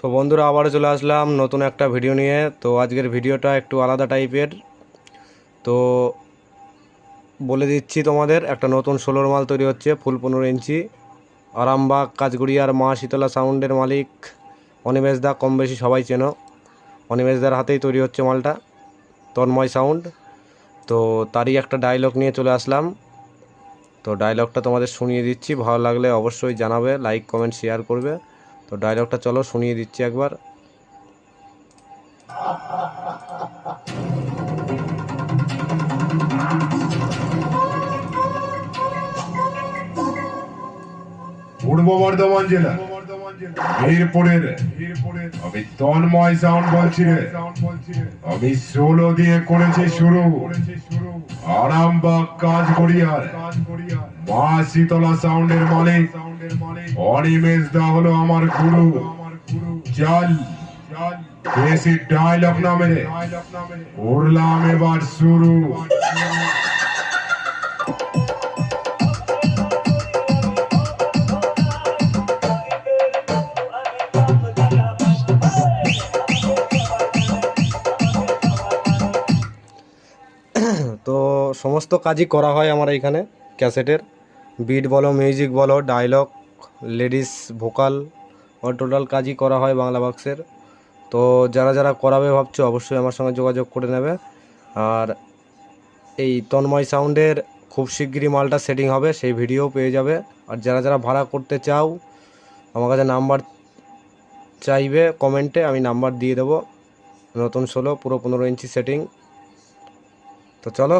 তো বন্ধুরা, আবারও চলে আসলাম নতুন একটা ভিডিও নিয়ে। তো আজকের ভিডিওটা একটু আলাদা টাইপের। তো বলে দিচ্ছি তোমাদের, একটা নতুন ষোলোর মাল তৈরি হচ্ছে, ফুল পনেরো ইঞ্চি। আরামবাগ, কাজগুড়িয়ার মা শীতলা সাউন্ডের মালিক অনিমেষ দা কম বেশি সবাই চেনো। অনিমেষ দার হাতেই তৈরি হচ্ছে মালটা, তন্ময় সাউন্ড। তো তারই একটা ডায়লগ নিয়ে চলে আসলাম। তো ডায়লগটা তোমাদের শুনিয়ে দিচ্ছি, ভালো লাগলে অবশ্যই জানাবে লাইক কমেন্ট শেয়ার করবে। তো ডায়লগটা চলো, শুনিয়ে দিচ্ছি একবার। পূর্ব বর্ধমান জেলা, মিরপুরের আমি তন্ময় সাউন্ড বলছি আমি ষোলো দিয়ে করেছি শুরু। আরামবাগ কাজ করিয়ার মা শীতলা সাউন্ডের মালিক। অনিমেষ দা হলো আমার গুরু। চল বেশি ডায়লগ না মেরে। করলাম এবার শুরু। তো সমস্ত কাজই করা হয় আমার এইখানে ক্যাসেটের। বিট বলো মিউজিক বলো ডায়লগ লেডিস ভোকাল ও টোটাল কাজই করা হয় বাংলা বাক্সের। তো যারা যারা করাবে ভাবছ, অবশ্যই আমার সঙ্গে যোগাযোগ করে নেবে। আর এই তন্ময় সাউন্ডের খুব শিগগিরই মালটা সেটিং হবে, সেই ভিডিও পেয়ে যাবে। আর যারা যারা ভাড়া করতে চাও, আমার কাছে নাম্বার চাইবে কমেন্টে আমি নাম্বার দিয়ে দেবো। নতুন ষোলো পুরো পনেরো ইঞ্চি সেটিং তো চলো।